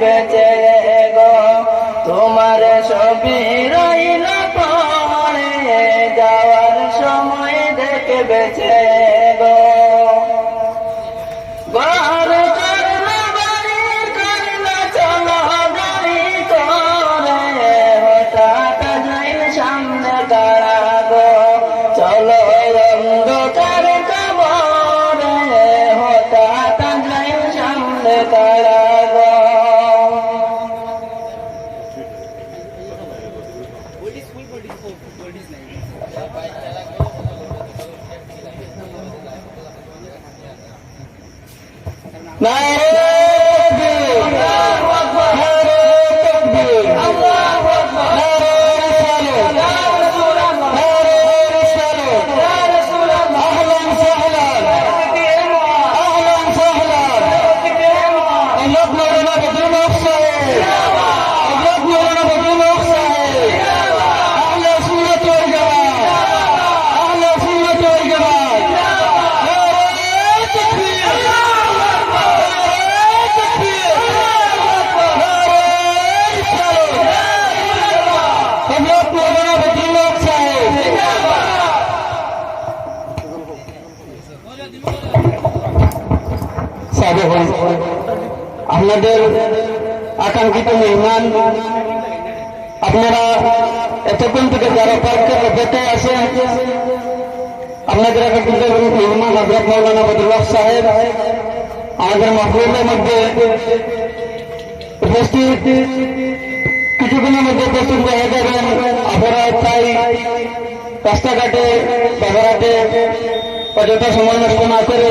গেছে গো। তোমার সবই রইল পরে যাওয়ার সময় দেখে বেছে नाही. আপনাদের আকাঙ্ক্ষিত মেহমান। আপনারা এতক্ষণ থেকে যারা পার্কের অপেক্ষায় আছেন, আপনাদের আকাঙ্ক্ষিত মেহমান হজরত মৌলানা বদুল্লাহ সাহেব, আমাদের মাহবুবের মধ্যে উপস্থিত কিছুক্ষণের মধ্যে উপস্থিত হয়ে যাবেন। আপনারা তাই রাস্তাঘাটে বাজারহাটে অযথা সময় নষ্ট না করে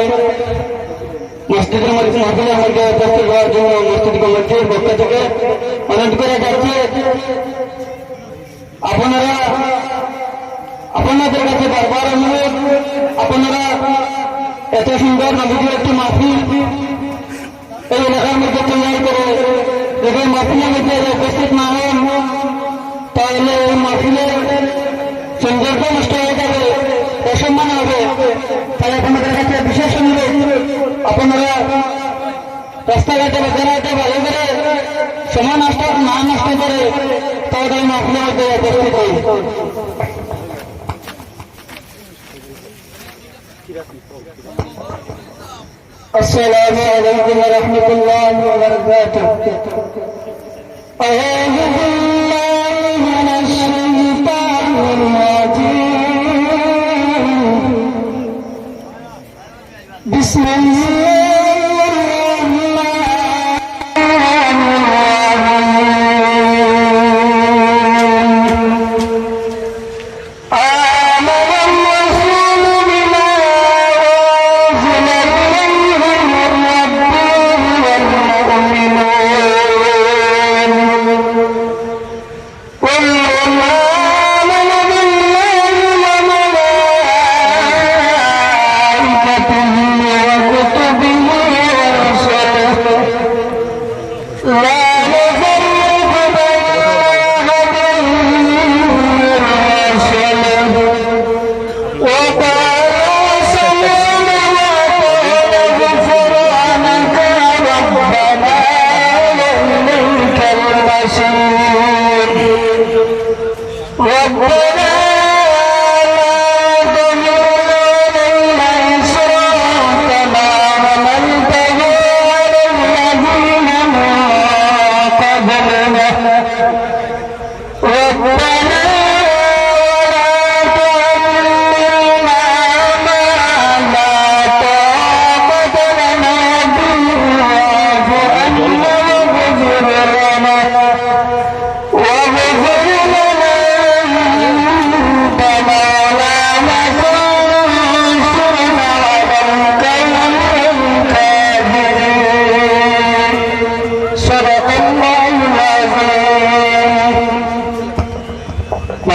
মসজিদের মধ্যে মসজিদের মধ্যে উপস্থিত হওয়ার জন্য মসজিদ কমিটির পক্ষ থেকে অনুরোধ করে যাচ্ছে আপনারা, আপনাদের কাছে বারবার অনুরোধ, আপনারা এত সুন্দর নবীদের একটি মাহফিল এই এলাকার মধ্যে তৈরি করে যদি মাহফিলের মধ্যে উপস্থিত না হন, তাহলে এই মাহফিলের সৌন্দর্য নষ্ট হয়ে যাবে, অসম্মান হবে। তাই আপনাদের কাছে বিশেষ অনুরোধ আপনারা রাস্তাঘাটে বাজারহাটে ভালো করে সময় নষ্ট না নষ্ট করে তাহলে এই মাহফিলের মধ্যে উপস্থিত হই السلام عليكم ورحمة الله وبركاته أعوذ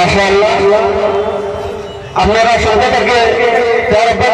মাশাআল্লাহ আপনারা সঙ্গে থেকে তার উপর